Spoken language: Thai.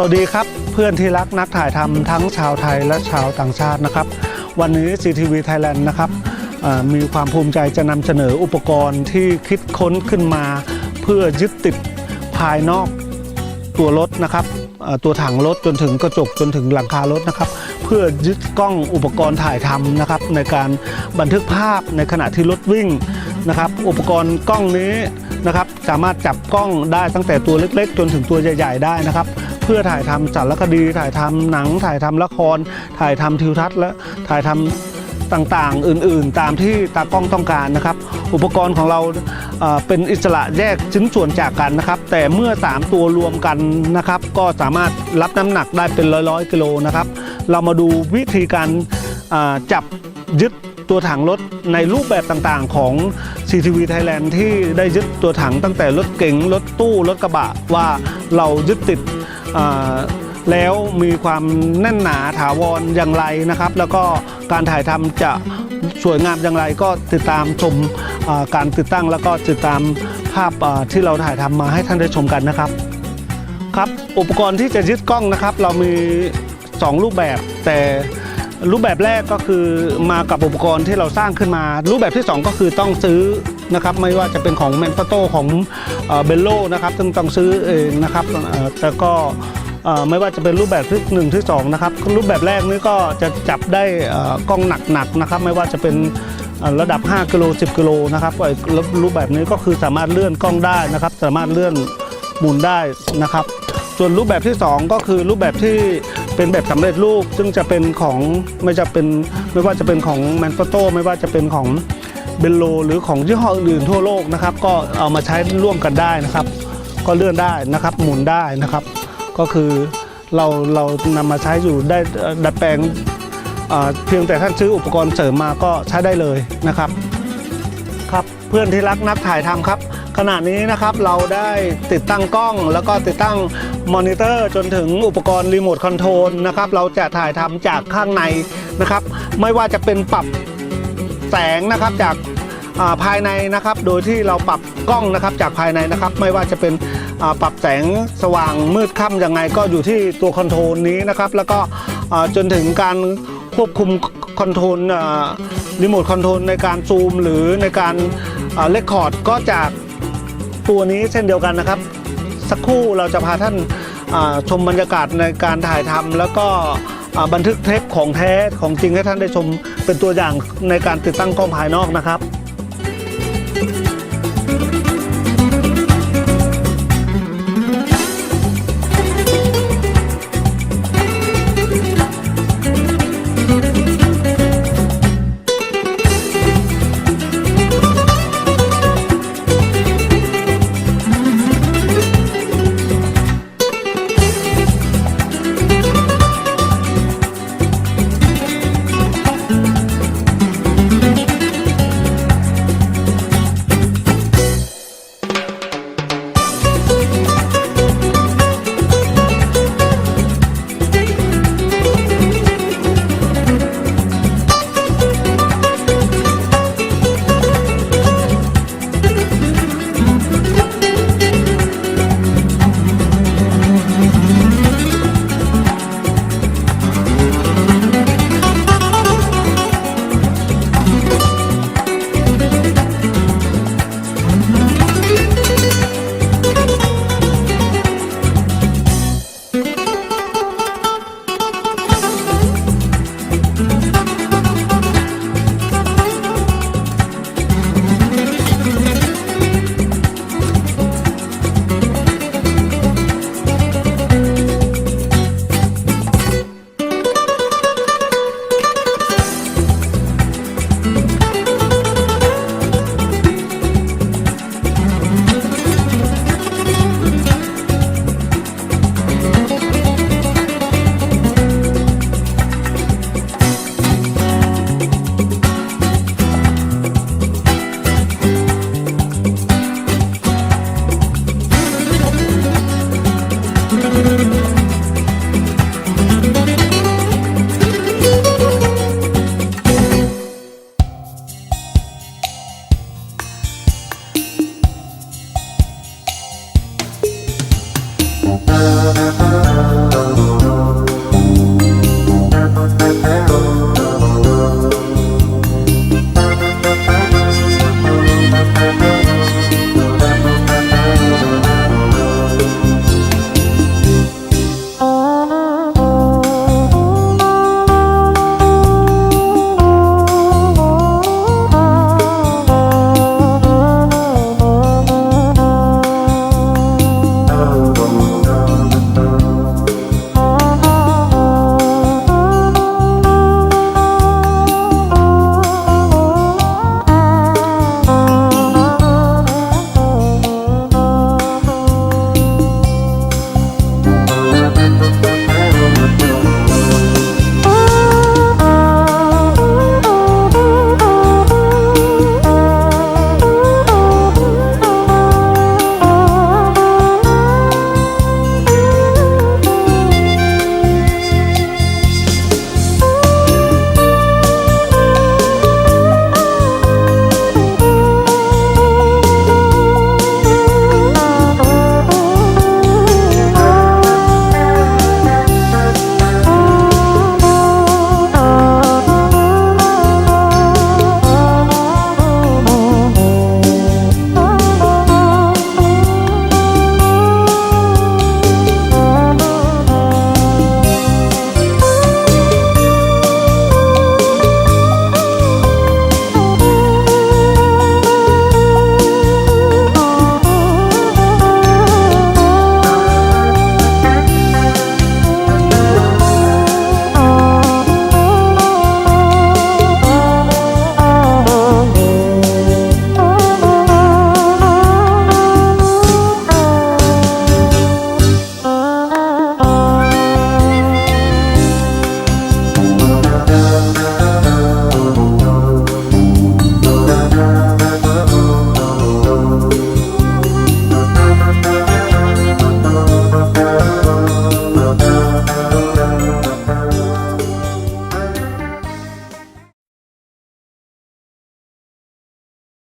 สวัสดีครับเพื่อนที่รักนักถ่ายทำทั้งชาวไทยและชาวต่างชาตินะครับ วันนี้ CTV Thailand นะครับมีความภูมิใจจะนำเสนออุปกรณ์ที่คิดค้นขึ้นมา เพื่อยึดติดภายนอกตัวรถนะครับตัวถังรถจนถึงกระจกจนถึงหลังคารถนะครับ เพื่อยึดกล้องอุปกรณ์ถ่ายทำนะครับ ในการบันทึกภาพในขณะที่รถวิ่งนะครับ อุปกรณ์กล้องนี้นะครับ สามารถจับกล้องได้ตั้งแต่ตัวเล็ก ๆ จนถึงตัวใหญ่ ๆ ได้นะครับ พื่อถ่ายทำสารคดี ถ่ายทำหนัง ถ่ายทำละคร ถ่ายทำทิวทัศน์และถ่ายทำต่างๆ อื่นๆ ตามที่ตากล้องต้องการนะครับ อุปกรณ์ของเราเป็นอิสระแยกชิ้นส่วนจากกันนะครับ แต่เมื่อ 3 ตัวรวมกันนะครับ ก็สามารถรับน้ำหนักได้เป็นร้อยๆกิโลนะครับ เรามาดูวิธีการจับยึดตัวถังรถในรูปแบบต่างๆของ CTV Thailand ที่ได้ยึดตัวถังตั้งแต่รถเก๋งรถตู้รถกระบะว่าเรายึดติด แล้วมีความแน่นหนาถาวรอย่างไรนะครับ แล้วก็การถ่ายทำจะสวยงามอย่างไรก็ติดตามชมการติดตั้งแล้วก็ติดตามภาพที่เราถ่ายทำมาให้ท่านได้ชมกันนะครับครับอุปกรณ์ที่จะยึดกล้องนะครับ เรามี 2 รูปแบบแต่รูปแบบแรกก็คือมากับอุปกรณ์ที่เราสร้างขึ้นมา รูปแบบที่ 2 ก็คือต้องซื้อ นะครับไม่ว่าจะเป็นของแมนฟโตของเบลโลนะครับซึ่งต้องซื้อเองนะครับแต่ก็ไม่ว่าจะเป็นรูปแบบที่1ที่2นะครับรูปแบบแรกนี้ก็จะจับได้กล้องหนักๆนะครับไม่ว่าจะเป็นระดับ 5กิโล10กิโลนะครับไอ้รูปแบบนี้ก็คือสามารถเลื่อนกล้องได้นะครับ สามารถเลื่อนหมุนได้นะครับ ส่วนรูปแบบที่ 2 ก็คือรูปแบบที่เป็นแบบสำเร็จรูปซึ่งจะเป็นของไม่จะเป็นไม่ว่าจะเป็นของแมนฟโตไม่ว่าจะเป็นของ เบลโลหรือของยี่ห้ออื่นๆทั่วโลกนะครับ ก็เอามาใช้ร่วมกันได้นะครับ ก็เลื่อนได้นะครับ หมุนได้นะครับ ก็คือเราเรานำมาใช้อยู่ได้ดัดแปลงเอ่อเพียงแต่ท่านซื้ออุปกรณ์เสริมมาก็ใช้ได้เลยนะครับครับเพื่อนที่รักนักถ่ายทำครับขณะนี้นะครับเราได้ติดตั้งกล้อง แล้วก็ติดตั้งมอนิเตอร์จนถึงอุปกรณ์รีโมทคอนโทรลนะครับเราจะถ่ายทำจากข้างในนะครับ ไม่ว่าจะเป็นปรับ แสงนะครับจากาภายในนะครับ โดยที่เราปรับกล้องนะครับจากภายในนะครับ ไม่ว่าจะเป็นปรับแสงสว่างมืดค่ำยังไงก็อยู่ที่ตัวคอนโทรลนี้นะครับ แล้วก็จนถึงการควบคุมคอนโทรลรีโมทคอนโทรลในการซูม หรือในการเลคคอร์ดก็จากตัวนี้เช่นเดียวกันนะครับ สักครู่เราจะพาท่านชมบรรยากาศในการถ่ายทำแล้วก็ บันทึกเทปของแท้ของจริงให้ท่านได้ชมเป็นตัวอย่างในการติดตั้งกล้องภายนอกนะครับ